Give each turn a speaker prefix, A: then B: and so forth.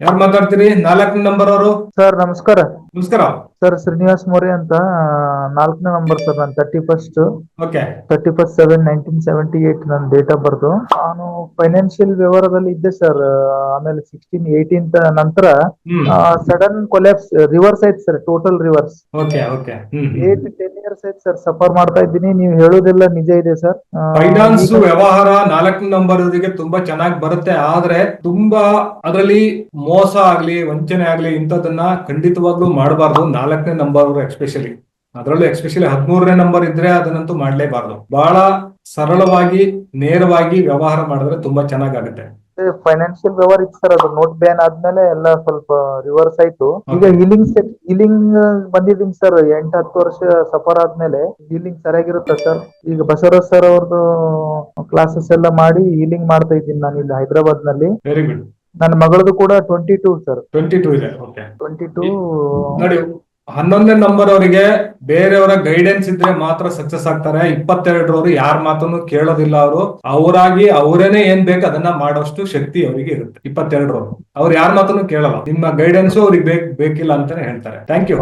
A: ಯಾರು ಮಾತಾಡ್ತೀರಿ? ನಾಲ್ಕನೇ ನಂಬರ್ ಅವರು?
B: ಸರ್ ನಮಸ್ಕಾರ.
A: ನಮಸ್ಕಾರ.
B: ಸರ್ ಶ್ರೀನಿವಾಸ್ ಮೋರೆ ಅಂತ ನಾಲ್ಕನೇ ನಂಬರ್ ಸರ್ ನಾನು thirty first
A: okay
B: thirty first seven nineteen seventy eight ನನ್ನ ಡೇಟ್ ಆಫ್ ಬರ್ತು ನಾನು ಫೈನಾನ್ಷಿಯಲ್ ವ್ಯವಹಾರದಲ್ಲಿ ಇದ್ದೆ ಸರ್ ಆಮೇಲೆ ಸಿಕ್ಸ್ಟೀನ್ ಏಯ್ಟೀನ್ ನಂತರ ಸಡನ್ ಕೊಲ್ಯಾಪ್ಸ್ ರಿವರ್ಸ್ ಆಯ್ತು sir total reverse
A: okay okay hmm
B: eight ten years ಆಯ್ತು ಸರ್ ಸಫರ್ ಮಾಡ್ತಾ ಇದ್ದೀನಿ. ನೀವು ಹೇಳೋದೆಲ್ಲ ನಿಜ ಇದೆ ಸರ್
A: ಫೈನಾನ್ಸ್ ವ್ಯವಹಾರ ನಾಲ್ಕನೇ ನಂಬರ್ ತುಂಬಾ ಚೆನ್ನಾಗಿ ಬರುತ್ತೆ. ಆದ್ರೆ ತುಂಬಾ ಅದರಲ್ಲಿ ಮೋಸ ಆಗ್ಲಿ ವಂಚನೆ ಆಗ್ಲಿ ಇಂಥದನ್ನ ಖಂಡಿತವಾಗ್ಲೂ ಮಾಡಬಾರ್ದು. ನಾಲ್ಕನೇ ನಂಬರ್ ಎಕ್ಸ್ಪೆಷಲಿ ಅದರಲ್ಲೂ ಎಕ್ಸ್ಪೆಷಲಿ ಹದಿಮೂರನೇ ನಂಬರ್ ಇದ್ರೆ ಅದನ್ನಂತೂ ಮಾಡ್ಲೇಬಾರ್ದು. ಬಹಳ ಸರಳವಾಗಿ ನೇರವಾಗಿ ವ್ಯವಹಾರ ಮಾಡಿದ್ರೆ ತುಂಬಾ ಚೆನ್ನಾಗಾಗುತ್ತೆ.
B: ಫೈನಾನ್ಷಿಯಲ್ ವ್ಯವಹಾರ ಇತ್ತು ಸರ್ ಅದು. ನೋಟ್ ಬ್ಯಾನ್ ಆದ್ಮೇಲೆ ಎಲ್ಲ ಸ್ವಲ್ಪ ರಿವರ್ಸ್ ಆಯ್ತು. ಈಗ. ಹೀಲಿಂಗ್ ಹೀಲಿಂಗ್ ಬಂದಿದ್ದೀನಿ ಸರ್ ಎಂಟ್ ಹತ್ತು ವರ್ಷ ಸಫರ್ ಆದ್ಮೇಲೆ ಹೀಲಿಂಗ್ ಸರಿಯಾಗಿರುತ್ತೆ ಸರ್ ಈಗ ಬಸವರಾಜ್ ಸರ್ ಅವ್ರದ್ದು ಕ್ಲಾಸಸ್ ಎಲ್ಲ ಮಾಡಿ ಹೀಲಿಂಗ್ ಮಾಡ್ತಾ ಇದ್ದೀನಿ ನಾನು ಇಲ್ಲಿ ಹೈದರಾಬಾದ್ನಲ್ಲಿ
A: ವೆರಿ ಗುಡ್
B: ನನ್ನ ಮಗಳದು ಕೂಡ twenty two sir
A: twenty two ಇದೆ
B: ಟ್ವೆಂಟಿ ಟೂ
A: ನೋಡಿ ಹನ್ನೊಂದನೇ ನಂಬರ್ ಅವರಿಗೆ ಬೇರೆಯವರ ಗೈಡೆನ್ಸ್ ಇದ್ರೆ ಮಾತ್ರ ಸಕ್ಸಸ್ ಆಗ್ತಾರೆ. ಇಪ್ಪತ್ತೆರಡರವರು ಯಾರ ಮಾತನ್ನು ಕೇಳೋದಿಲ್ಲ ಅವರು. ಅವರಾಗಿ ಅವರೇನೆ ಏನ್ ಬೇಕು ಅದನ್ನ ಮಾಡೋಷ್ಟು ಶಕ್ತಿ ಅವರಿಗೆ ಇರುತ್ತೆ. ಇಪ್ಪತ್ತೆರಡರವರು. ಅವ್ರು ಯಾರ ಮಾತನ್ನು ಕೇಳಲ್ಲ. ನಿಮ್ಮ ಗೈಡೆನ್ಸ್ ಅವ್ರಿಗೆ ಬೇಕಿಲ್ಲ ಅಂತಾನೆ ಹೇಳ್ತಾರೆ. Thank you